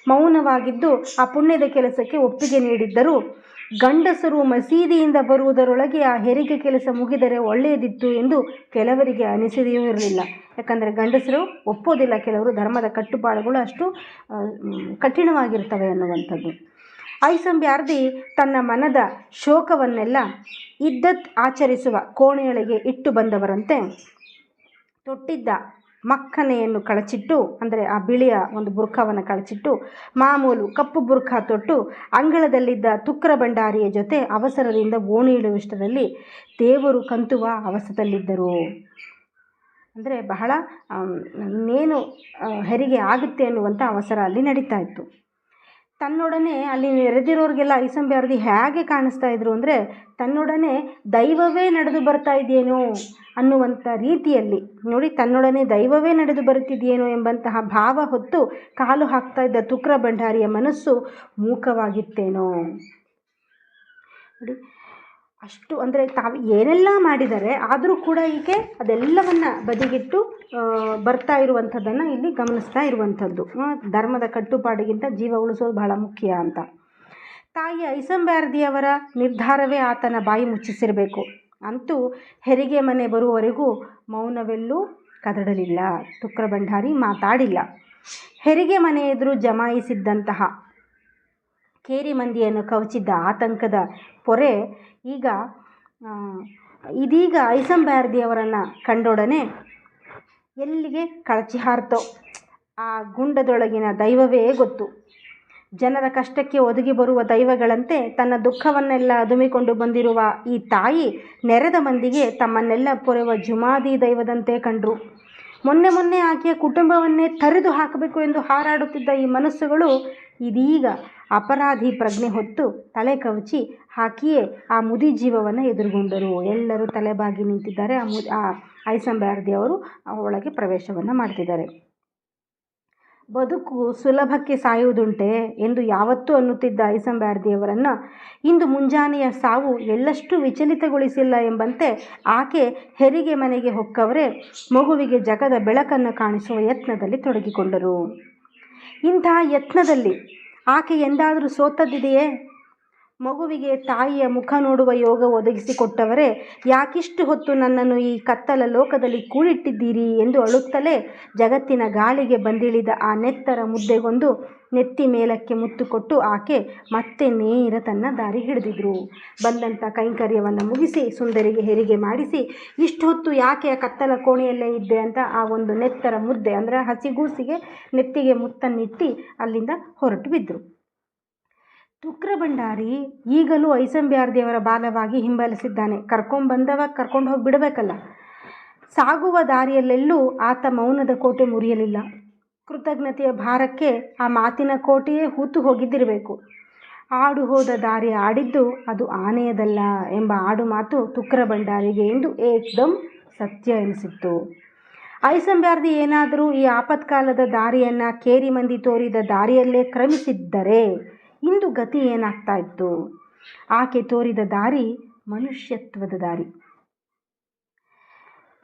Speaker 1: ಮೌನವಾಗಿದ್ದು ಆ ಪುಣ್ಯದ ಕೆಲಸಕ್ಕೆ ಒಪ್ಪಿಗೆ ನೀಡಿದ್ದರು. ಗಂಡಸರು ಮಸೀದಿಯಿಂದ ಬರುವುದರೊಳಗೆ ಆ ಹೆರಿಗೆ ಕೆಲಸ ಮುಗಿದರೆ ಒಳ್ಳೆಯದಿತ್ತು ಎಂದು ಕೆಲವರಿಗೆ ಅನಿಸಿದೆಯೂ ಇರಲಿಲ್ಲ. ಯಾಕಂದರೆ ಗಂಡಸರು ಒಪ್ಪೋದಿಲ್ಲ ಕೆಲವರು ಧರ್ಮದ ಕಟ್ಟುಪಾಡುಗಳು ಅಷ್ಟು ಕಠಿಣವಾಗಿರ್ತವೆ ಅನ್ನುವಂಥದ್ದು. ಐಸಂಬ್ಯಾರ್ದಿ ತನ್ನ ಮನದ ಶೋಕವನ್ನೆಲ್ಲ ಇದ್ದತ್ ಆಚರಿಸುವ ಕೋಣೆಯೊಳಗೆ ಇಟ್ಟು ಬಂದವರಂತೆ. ತೊಟ್ಟಿದ್ದ ಮಕ್ಕನೆಯನ್ನು ಕಳಚಿಟ್ಟು, ಅಂದರೆ ಆ ಬಿಳಿಯ ಒಂದು ಬುರ್ಖವನ್ನು ಕಳಚಿಟ್ಟು, ಮಾಮೂಲು ಕಪ್ಪು ಬುರ್ಖ ತೊಟ್ಟು, ಅಂಗಳದಲ್ಲಿದ್ದ ತುಕ್ರ ಭಂಡಾರಿಯ ಜೊತೆ ಅವಸರದಿಂದ ಓಣಿ ಇಳುವಷ್ಟರಲ್ಲಿ ದೇವರು ಕಂತುವ ಅವಸರದಲ್ಲಿದ್ದರು ಅಂದರೆ ಬಹಳ ಇನ್ನೇನು ಹೆರಿಗೆ ಆಗುತ್ತೆ ಅನ್ನುವಂಥ ಅವಸರ ಅಲ್ಲಿ ನಡೀತಾ ಇತ್ತು. ತನ್ನೊಡನೆ ಅಲ್ಲಿ ನೆರೆದಿರೋರಿಗೆಲ್ಲ ಐಸಂಬ್ಯಾರ್ದಿ ಹೇಗೆ ಕಾಣಿಸ್ತಾ ಇದ್ರು ಅಂದರೆ, ತನ್ನೊಡನೆ ದೈವವೇ ನಡೆದು ಬರ್ತಾ ಇದೆಯೇನೋ ಅನ್ನುವಂಥ ರೀತಿಯಲ್ಲಿ. ನೋಡಿ, ತನ್ನೊಡನೆ ದೈವವೇ ನಡೆದು ಬರುತ್ತಿದೆಯೇನೋ ಎಂಬಂತಹ ಭಾವ ಹೊತ್ತು ಕಾಲು ಹಾಕ್ತಾ ಇದ್ದ ತುಕ್ರ ಭಂಡಾರಿಯ ಮನಸ್ಸು ಮೂಕವಾಗಿತ್ತೇನೋ. ನೋಡಿ ಅಷ್ಟು ಅಂದರೆ ತಾವು ಏನೆಲ್ಲ ಮಾಡಿದ್ದಾರೆ ಆದರೂ ಕೂಡ ಈಕೆ ಅದೆಲ್ಲವನ್ನ ಬದಿಗಿಟ್ಟು ಬರ್ತಾ ಇರುವಂಥದ್ದನ್ನು ಇಲ್ಲಿ ಗಮನಿಸ್ತಾ ಇರುವಂಥದ್ದು. ಧರ್ಮದ ಕಟ್ಟುಪಾಡಿಗಿಂತ ಜೀವ ಉಳಿಸೋದು ಬಹಳ ಮುಖ್ಯ ಅಂತ. ತಾಯಿ ಐಸಂಬ್ಯಾರ್ದಿಯವರ ನಿರ್ಧಾರವೇ ಆತನ ಬಾಯಿ ಮುಚ್ಚಿಸಿರಬೇಕು. ಅಂತೂ ಹೆರಿಗೆ ಮನೆ ಬರುವವರೆಗೂ ಮೌನವೆಲ್ಲೂ ಕದಡಲಿಲ್ಲ, ತುಕ್ರ ಭಂಡಾರಿ ಮಾತಾಡಿಲ್ಲ. ಹೆರಿಗೆ ಮನೆ ಎದುರು ಜಮಾಯಿಸಿದ್ದಂತಹ ಕೇರಿ ಮಂದಿಯನ್ನು ಕವಚಿದ್ದ ಆತಂಕದ ಪೊರೆ ಈಗ ಇದೀಗ ಐಸಂಬ್ಯಾರ್ದಿಯವರನ್ನು ಕಂಡೊಡನೆ ಎಲ್ಲಿಗೆ ಕಳಚಿ ಹಾರ್ತೋ, ಆ ಗುಂಡದೊಳಗಿನ ದೈವವೇ ಗೊತ್ತು. ಜನರ ಕಷ್ಟಕ್ಕೆ ಒದಗಿ ಬರುವ ದೈವಗಳಂತೆ ತನ್ನ ದುಃಖವನ್ನೆಲ್ಲ ಅದುಮಿಕೊಂಡು ಬಂದಿರುವ ಈ ತಾಯಿ ನೆರೆದ ಮಂದಿಗೆ ತಮ್ಮನ್ನೆಲ್ಲ ಪೊರೆವ ಜುಮಾದಿ ದೈವದಂತೆ ಕಂಡರು. ಮೊನ್ನೆ ಮೊನ್ನೆ ಆಕೆಯ ಕುಟುಂಬವನ್ನೇ ತರಿದು ಹಾಕಬೇಕು ಎಂದು ಹಾರಾಡುತ್ತಿದ್ದ ಈ ಮನಸ್ಸುಗಳು ಇದೀಗ ಅಪರಾಧಿ ಪ್ರಜ್ಞೆ ಹೊತ್ತು ತಲೆ ಕವಚಿ ಹಾಕಿಯೇ ಆ ಮುದಿ ಜೀವವನ್ನು ಎದುರುಗೊಂಡರು. ಎಲ್ಲರೂ ತಲೆಬಾಗಿ ನಿಂತಿದ್ದಾರೆ. ಆ ಮು ಆ ಅವರು ಒಳಗೆ ಪ್ರವೇಶವನ್ನು ಮಾಡ್ತಿದ್ದಾರೆ. ಬದುಕು ಸುಲಭಕ್ಕೆ ಸಾಯುವುದುಂಟೆ ಎಂದು ಯಾವತ್ತೂ ಅನ್ನುತ್ತಿದ್ದ ಐಸಂಬ್ಯಾರ್ದಿಯವರನ್ನು ಇಂದು ಮುಂಜಾನೆಯ ಸಾವು ಎಳ್ಳಷ್ಟು ವಿಚಲಿತಗೊಳಿಸಿಲ್ಲ ಎಂಬಂತೆ ಆಕೆ ಹೆರಿಗೆ ಮನೆಗೆ ಹೊಕ್ಕವರೇ ಮಗುವಿಗೆ ಜಗದ ಬೆಳಕನ್ನು ಕಾಣಿಸುವ ಯತ್ನದಲ್ಲಿ ತೊಡಗಿಕೊಂಡರು. ಇಂತಹ ಯತ್ನದಲ್ಲಿ ಆಕೆ ಎಂದಾದರೂ ಸೋತದ್ದಿದೆಯೇ? ಮಗುವಿಗೆ ತಾಯಿಯ ಮುಖ ನೋಡುವ ಯೋಗ ಒದಗಿಸಿಕೊಟ್ಟವರೇ, ಯಾಕಿಷ್ಟು ಹೊತ್ತು ನನ್ನನ್ನು ಈ ಕತ್ತಲ ಲೋಕದಲ್ಲಿ ಕೂಡಿಟ್ಟಿದ್ದೀರಿ ಎಂದು ಅಳುತ್ತಲೇ ಜಗತ್ತಿನ ಗಾಳಿಗೆ ಬಂದಿಳಿದ ಆ ನೆತ್ತರ ಮುದ್ದೆಗೊಂದು ನೆತ್ತಿ ಮೇಲಕ್ಕೆ ಮುತ್ತು ಕೊಟ್ಟು ಆಕೆ ಮತ್ತೆ ನೇರ ತನ್ನ ದಾರಿ ಹಿಡಿದಿದ್ರು. ಬಂದಂಥ ಕೈಂಕರ್ಯವನ್ನು ಮುಗಿಸಿ, ಸುಂದರಿಗೆ ಹೆರಿಗೆ ಮಾಡಿಸಿ, ಇಷ್ಟು ಹೊತ್ತು ಯಾಕೆ ಕತ್ತಲ ಕೋಣೆಯಲ್ಲೇ ಇದ್ದೆ ಅಂತ ಆ ಒಂದು ನೆತ್ತರ ಮುದ್ದೆ, ಅಂದರೆ ಹಸಿಗೂಸಿಗೆ ನೆತ್ತಿಗೆ ಮುತ್ತನ್ನಿಟ್ಟು ಅಲ್ಲಿಂದ ಹೊರಟು ಬಿದ್ದರು ತುಕ್ರ ಭಂಡಾರಿ ಈಗಲೂ ಐಸಂಬ್ಯಾರ್ದಿಯವರ ಬಾಲವಾಗಿ ಹಿಂಬಾಲಿಸಿದ್ದಾನೆ. ಕರ್ಕೊಂಬಂದವ ಕರ್ಕೊಂಡು ಹೋಗಿ ಬಿಡಬೇಕಲ್ಲ. ಸಾಗುವ ದಾರಿಯಲ್ಲೆಲ್ಲೂ ಆತ ಮೌನದ ಕೋಟೆ ಮುರಿಯಲಿಲ್ಲ. ಕೃತಜ್ಞತೆಯ ಭಾರಕ್ಕೆ ಆ ಮಾತಿನ ಕೋಟೆಯೇ ಹೂತು ಹೋಗಿದ್ದಿರಬೇಕು. ಆಡು ಹೋದ ದಾರಿ ಆಡಿದ್ದು ಅದು ಆನೆಯದಲ್ಲ ಎಂಬ ಆಡು ಮಾತು ತುಕ್ರ ಭಂಡಾರಿಗೆ ಎಂದು ಏಕ್ದಮ್ ಸತ್ಯ ಎನಿಸಿತ್ತು. ಐಸಂಬ್ಯಾರ್ದಿ ಏನಾದರೂ ಈ ಆಪತ್ಕಾಲದ ದಾರಿಯನ್ನು ಕೇರಿ ಮಂದಿ ತೋರಿದ ದಾರಿಯಲ್ಲೇ ಕ್ರಮಿಸಿದ್ದರೆ ಇಂದು ಗತಿ ಏನಾಗ್ತಾ ಇತ್ತು? ಆಕೆ ತೋರಿದ ದಾರಿ ಮನುಷ್ಯತ್ವದ ದಾರಿ.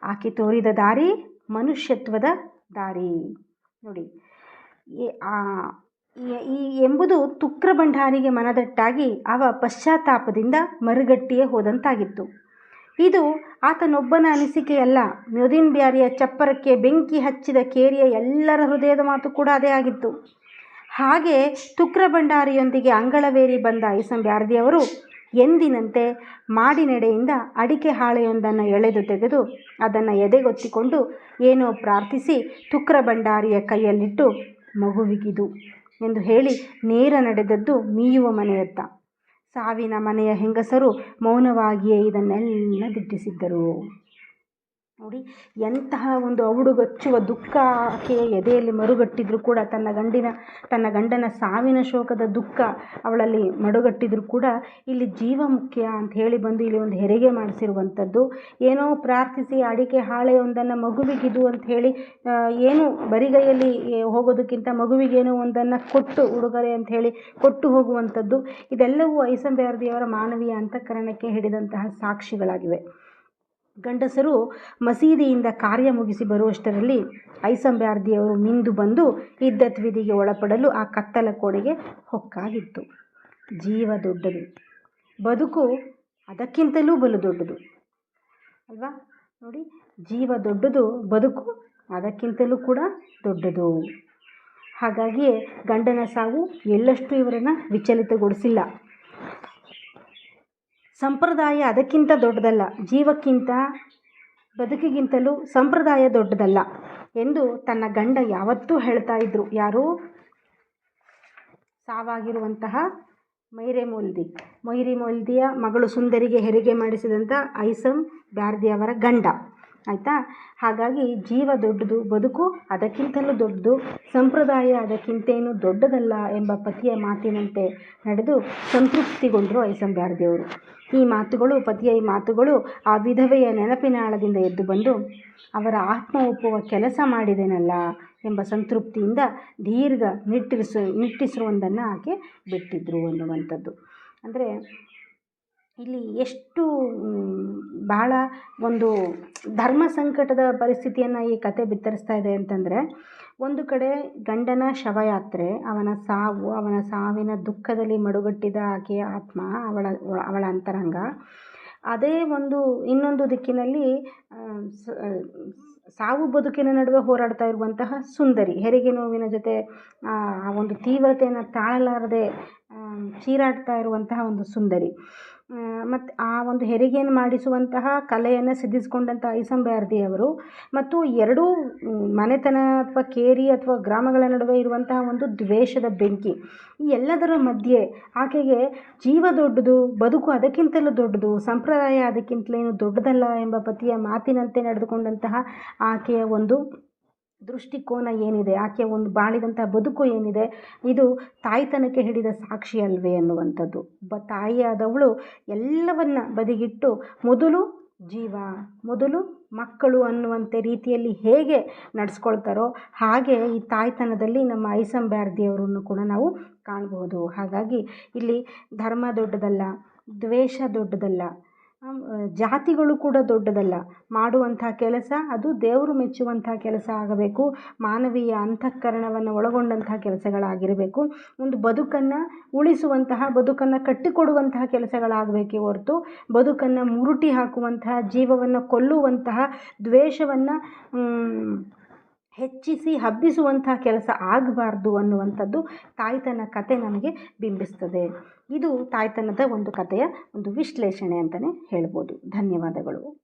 Speaker 1: ಆಕೆ ತೋರಿದ ದಾರಿ ಮನುಷ್ಯತ್ವದ ದಾರಿ. ನೋಡಿ ಈ- ಎಂಬುದು ತುಕ್ರ ಭಂಡಾರಿಗೆ ಮನದಟ್ಟಾಗಿ ಅವ ಪಶ್ಚಾತ್ತಾಪದಿಂದ ಮರುಗಟ್ಟಿಯೇ ಹೋದಂತಾಗಿತ್ತು. ಇದು ಆತನೊಬ್ಬನ ಅನಿಸಿಕೆಯಲ್ಲ. ಮ್ಯೋದಿನ್ ಬ್ಯಾರಿಯ ಚಪ್ಪರಕ್ಕೆ ಬೆಂಕಿ ಹಚ್ಚಿದ ಕೇರಿಯ ಎಲ್ಲರ ಹೃದಯದ ಮಾತು ಕೂಡ ಅದೇ ಆಗಿತ್ತು. ಹಾಗೆ ತುಕ್ರ ಭಂಡಾರಿಯೊಂದಿಗೆ ಅಂಗಳವೇರಿ ಬಂದ ಐಸಂಬ್ಯಾರ್ದಿಯವರು ಎಂದಿನಂತೆ ಮಾಡಿನೆಡೆಯಿಂದ ಅಡಿಕೆ ಹಾಳೆಯೊಂದನ್ನು ಎಳೆದು ತೆಗೆದು ಅದನ್ನು ಎದೆಗೊತ್ತಿಕೊಂಡು ಏನೋ ಪ್ರಾರ್ಥಿಸಿ ತುಕ್ರ ಭಂಡಾರಿಯ ಕೈಯಲ್ಲಿಟ್ಟು ಮಗುವಿಗಿದು ಎಂದು ಹೇಳಿ ನೇರ ನಡೆದದ್ದು ಮೀಯುವ ಮನೆಯತ್ತ. ಸಾವಿನ ಮನೆಯ ಹೆಂಗಸರು ಮೌನವಾಗಿಯೇ ಇದನ್ನೆಲ್ಲ ದಿಟ್ಟಿಸಿದ್ದರು. ನೋಡಿ, ಎಂತಹ ಒಂದು ಅವುಡುಗಚ್ಚುವ ದುಃಖ ಆಕೆಯ ಎದೆಯಲ್ಲಿ ಮರುಗಟ್ಟಿದ್ರು ಕೂಡ, ತನ್ನ ಗಂಡಿನ, ತನ್ನ ಗಂಡನ ಸಾವಿನ ಶೋಕದ ದುಃಖ ಅವಳಲ್ಲಿ ಮಡುಗಟ್ಟಿದ್ರು ಕೂಡ, ಇಲ್ಲಿ ಜೀವ ಮುಖ್ಯ ಅಂತ ಹೇಳಿ ಬಂದು ಇಲ್ಲಿ ಒಂದು ಹೆರಿಗೆ ಮಾಡಿಸಿರುವಂಥದ್ದು. ಏನೋ ಪ್ರಾರ್ಥಿಸಿ ಅಡಿಕೆ ಹಾಳೆಯೊಂದನ್ನು ಮಗುವಿಗಿದು ಅಂತ ಹೇಳಿ ಏನು ಬರಿಗೈಯಲ್ಲಿ ಹೋಗೋದಕ್ಕಿಂತ ಮಗುವಿಗೇನೋ ಒಂದನ್ನು ಕೊಟ್ಟು ಉಡುಗೊರೆ ಅಂತ ಹೇಳಿ ಕೊಟ್ಟು ಹೋಗುವಂಥದ್ದು. ಇದೆಲ್ಲವೂ ಐಸಂಬ್ಯಾರ್ದಿಯವರ ಮಾನವೀಯ ಅಂತಃಕರಣಕ್ಕೆ ಹಿಡಿದಂತಹ ಸಾಕ್ಷಿಗಳಾಗಿವೆ. ಗಂಡಸರು ಮಸೀದಿಯಿಂದ ಕಾರ್ಯ ಮುಗಿಸಿ ಬರುವಷ್ಟರಲ್ಲಿ ಐಸಂಬ್ಯಾರ್ದಿಯವರು ಮಿಂದು ಬಂದು ಇದ್ದತ್ ವಿಧಿಗೆ ಒಳಪಡಲು ಆ ಕತ್ತಲ ಕೋಣೆಗೆ ಹೊಕ್ಕಾಗಿತ್ತು. ಜೀವ ದೊಡ್ಡದು. ಬದುಕು ಅದಕ್ಕಿಂತಲೂ ಬಲು ದೊಡ್ಡದು. ಅಲ್ವಾ? ನೋಡಿ, ಜೀವ ದೊಡ್ಡದು, ಬದುಕು ಅದಕ್ಕಿಂತಲೂ ಕೂಡ ದೊಡ್ಡದು. ಹಾಗಾಗಿಯೇ ಗಂಡನ ಸಾವು ಎಳ್ಳಷ್ಟು ಇವರನ್ನು ವಿಚಲಿತಗೊಳಿಸಿಲ್ಲ. ಸಂಪ್ರದಾಯ ಅದಕ್ಕಿಂತ ದೊಡ್ಡದಲ್ಲ, ಜೀವಕ್ಕಿಂತ ಬದುಕಿಗಿಂತಲೂ ಸಂಪ್ರದಾಯ ದೊಡ್ಡದಲ್ಲ ಎಂದು ತನ್ನ ಗಂಡ ಯಾವತ್ತೂ ಹೇಳ್ತಾ ಇದ್ರು. ಯಾರು? ಸಾವಾಗಿರುವಂತಹ ಮೈರೆ ಮೊಲ್ದಿ ಮೈರಿ ಮೊಲ್ದಿಯ ಮಗಳು ಸುಂದರಿಗೆ ಹೆರಿಗೆ ಮಾಡಿಸಿದಂಥ ಐಸಮ್ ಬ್ಯಾರ್ದಿಯವರ ಗಂಡ. ಆಯಿತಾ? ಹಾಗಾಗಿ ಜೀವ ದೊಡ್ಡದು, ಬದುಕು ಅದಕ್ಕಿಂತಲೂ ದೊಡ್ಡದು, ಸಂಪ್ರದಾಯ ಅದಕ್ಕಿಂತೇನು ದೊಡ್ಡದಲ್ಲ ಎಂಬ ಪತಿಯ ಮಾತಿನಂತೆ ನಡೆದು ಸಂತೃಪ್ತಿಗೊಂಡರು ಐಸಮ್ ದೇವರು ಈ ಮಾತುಗಳು, ಪತಿಯ ಈ ಮಾತುಗಳು ಆ ವಿಧವೆಯ ನೆನಪಿನ ಆಳದಿಂದ ಎದ್ದು ಬಂದು ಅವರ ಆತ್ಮ ಒಪ್ಪುವ ಕೆಲಸ ಮಾಡಿದೆನಲ್ಲ ಎಂಬ ಸಂತೃಪ್ತಿಯಿಂದ ದೀರ್ಘ ನಿಟ್ಟಿಸು ನಿಟ್ಟುಸಿರೊಂದನ್ನು ಆಕೆ ಬಿಟ್ಟಿದ್ರು ಅನ್ನುವಂಥದ್ದು. ಅಂದರೆ ಇಲ್ಲಿ ಎಷ್ಟು ಬಹಳ ಒಂದು ಧರ್ಮ ಸಂಕಟದ ಪರಿಸ್ಥಿತಿಯನ್ನು ಈ ಕತೆ ಬಿತ್ತರಿಸ್ತಾ ಇದೆ ಅಂತಂದರೆ, ಒಂದು ಕಡೆ ಗಂಡನ ಶವಯಾತ್ರೆ, ಅವನ ಸಾವು, ಅವನ ಸಾವಿನ ದುಃಖದಲ್ಲಿ ಮಡುಗಟ್ಟಿದ ಆಕೆಯ ಆತ್ಮ, ಅವಳ ಅವಳ ಅಂತರಂಗ. ಅದೇ ಒಂದು, ಇನ್ನೊಂದು ದಿಕ್ಕಿನಲ್ಲಿ ಸಾವು ಬದುಕಿನ ನಡುವೆ ಹೋರಾಡ್ತಾ ಇರುವಂತಹ ಸುಂದರಿ, ಹೆರಿಗೆ ನೋವಿನ ಜೊತೆ ಆ ಒಂದು ತೀವ್ರತೆಯನ್ನು ತಾಳಲಾರದೆ ಚೀರಾಡ್ತಾ ಇರುವಂತಹ ಒಂದು ಸುಂದರಿ. ಮತ್ತು ಆ ಒಂದು ಹೆರಿಗೆಯನ್ನು ಮಾಡಿಸುವಂತಹ ಕಲೆಯನ್ನು ಸಿದ್ಧಿಸಿಕೊಂಡಂಥ ಐಸಂಬಾರ್ದಿ ಅವರು ಮತ್ತು ಎರಡೂ ಮನೆತನ ಅಥವಾ ಕೇರಿ ಅಥವಾ ಗ್ರಾಮಗಳ ನಡುವೆ ಇರುವಂತಹ ಒಂದು ದ್ವೇಷದ ಬೆಂಕಿ. ಈ ಎಲ್ಲದರ ಮಧ್ಯೆ ಆಕೆಗೆ ಜೀವ ದೊಡ್ಡದು, ಬದುಕು ಅದಕ್ಕಿಂತಲೂ ದೊಡ್ಡದು, ಸಂಪ್ರದಾಯ ಅದಕ್ಕಿಂತಲೇನು ದೊಡ್ಡದಲ್ಲ ಎಂಬ ಪತಿಯ ಮಾತಿನಂತೆ ನಡೆದುಕೊಂಡಂತಹ ಆಕೆಯ ಒಂದು ದೃಷ್ಟಿಕೋನ ಏನಿದೆ? ಆಕೆ ಒಂದು ಬಾಳಿದಂಥ ಬದುಕು ಏನಿದೆ? ಇದು ತಾಯ್ತನಕ್ಕೆ ಹಿಡಿದ ಸಾಕ್ಷಿ ಅಲ್ವೇ ಅನ್ನುವಂಥದ್ದು. ಒಬ್ಬ ತಾಯಿಯಾದವಳು ಎಲ್ಲವನ್ನ ಬದಿಗಿಟ್ಟು ಮೊದಲು ಜೀವ, ಮೊದಲು ಮಕ್ಕಳು ಅನ್ನುವಂತೆ ರೀತಿಯಲ್ಲಿ ಹೇಗೆ ನಡೆಸ್ಕೊಳ್ತಾರೋ ಹಾಗೆ ಈ ತಾಯ್ತನದಲ್ಲಿ ನಮ್ಮ ಐಸಂಬ್ಯಾರ್ದಿಯವರನ್ನು ಕೂಡ ನಾವು ಕಾಣಬಹುದು ಹಾಗಾಗಿ ಇಲ್ಲಿ ಧರ್ಮ ದೊಡ್ಡದಲ್ಲ, ದ್ವೇಷ ದೊಡ್ಡದಲ್ಲ ಜಾತಿಗಳು ಕೂಡ ದೊಡ್ಡದಲ್ಲ. ಮಾಡುವಂಥ ಕೆಲಸ ಅದು ದೇವರು ಮೆಚ್ಚುವಂಥ ಕೆಲಸ ಆಗಬೇಕು. ಮಾನವೀಯ ಅಂತಃಕರಣವನ್ನು ಒಳಗೊಂಡಂಥ ಕೆಲಸಗಳಾಗಿರಬೇಕು. ಒಂದು ಬದುಕನ್ನು ಉಳಿಸುವಂತಹ, ಬದುಕನ್ನು ಕಟ್ಟಿಕೊಡುವಂತಹ ಕೆಲಸಗಳಾಗಬೇಕೇ ಹೊರತು, ಬದುಕನ್ನು ಮುರುಟಿ ಹಾಕುವಂತಹ, ಜೀವವನ್ನು ಕೊಲ್ಲುವಂತಹ ದ್ವೇಷವನ್ನು ಹೆಚ್ಚಿಸಿ ಹಬ್ಬಿಸುವಂಥ ಕೆಲಸ ಆಗಬಾರ್ದು ಅನ್ನುವಂಥದ್ದು ತಾಯ್ತನ ಕತೆ ನಮಗೆ ಬಿಂಬಿಸ್ತದೆ. ಇದು ತಾಯ್ತನದ ಒಂದು ಕತೆಯ ಒಂದು ವಿಶ್ಲೇಷಣೆ ಅಂತಲೇ ಹೇಳ್ಬೋದು. ಧನ್ಯವಾದಗಳು.